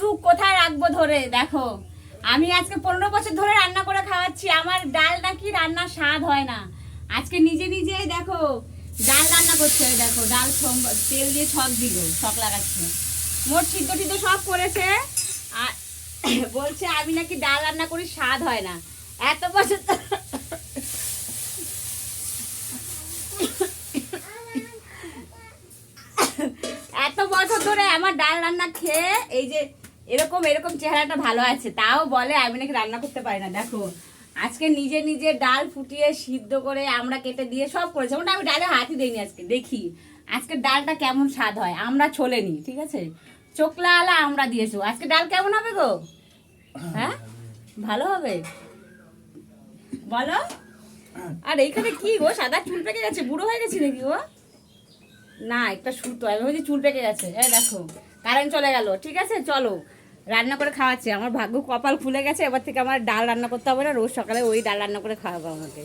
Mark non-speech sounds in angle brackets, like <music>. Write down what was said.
সুখ কোথায় রাখব ধরে? দেখো, আমি আজকে পনেরো বছর ধরে রান্না করে খাওয়াচ্ছি, আমার ডাল নাকি রান্নার স্বাদ হয় না। আজকে নিজে নিজেই দেখো, ডাল রান্না করছে দেখো, ডাল তেল দিয়ে ছক দিল, ছক লাগাচ্ছে। মোট সিদ্ধ টিদ্ধ সব করেছে, আর <coughs> বলছে আমি নাকি ডাল রান্না করি, স্বাদ হয় না। এত বছর <coughs> এত বছর ধরে আমার ডাল রান্না খেয়ে, এই যে এরকম এরকম চেহারাটা ভালো আছে। তাও বলে, আমি নাকি রান্না করতে পারি না, দেখো। আজকে নিজে নিজে ডাল ফুটিয়ে সিদ্ধ করে আমরা কেটে দিয়ে সব করেছে। ওটা আমি ডালে হাতই দিইনি আজকে, দেখি। আজকে ডালটা কেমন স্বাদ হয়, আমরা ছোলে নি, ঠিক আছে? চোখলা আলা আমরা দিয়েছ। আজকে ডাল কেমন হবে গো? হ্যাঁ? ভালো হবে? বলো? আর এইখানে কি গো? সাদা চুল পেকে গেছে, বুড়ো হয়ে গেছে নাকি গো? না, একটা সুতো, আমি ভাবছি চুল পেকে গেছে। হ্যাঁ দেখো কারেন্ট চলে গেল, ঠিক আছে? চলো। রান্না করে খাওয়াচ্ছি। আমার ভাগ্য কপাল খুলে গেছে, এবার থেকে আমার ডাল রান্না করতে হবে না, রোজ সকালে ওই ডাল রান্না করে খাওয়াবো আমাকে।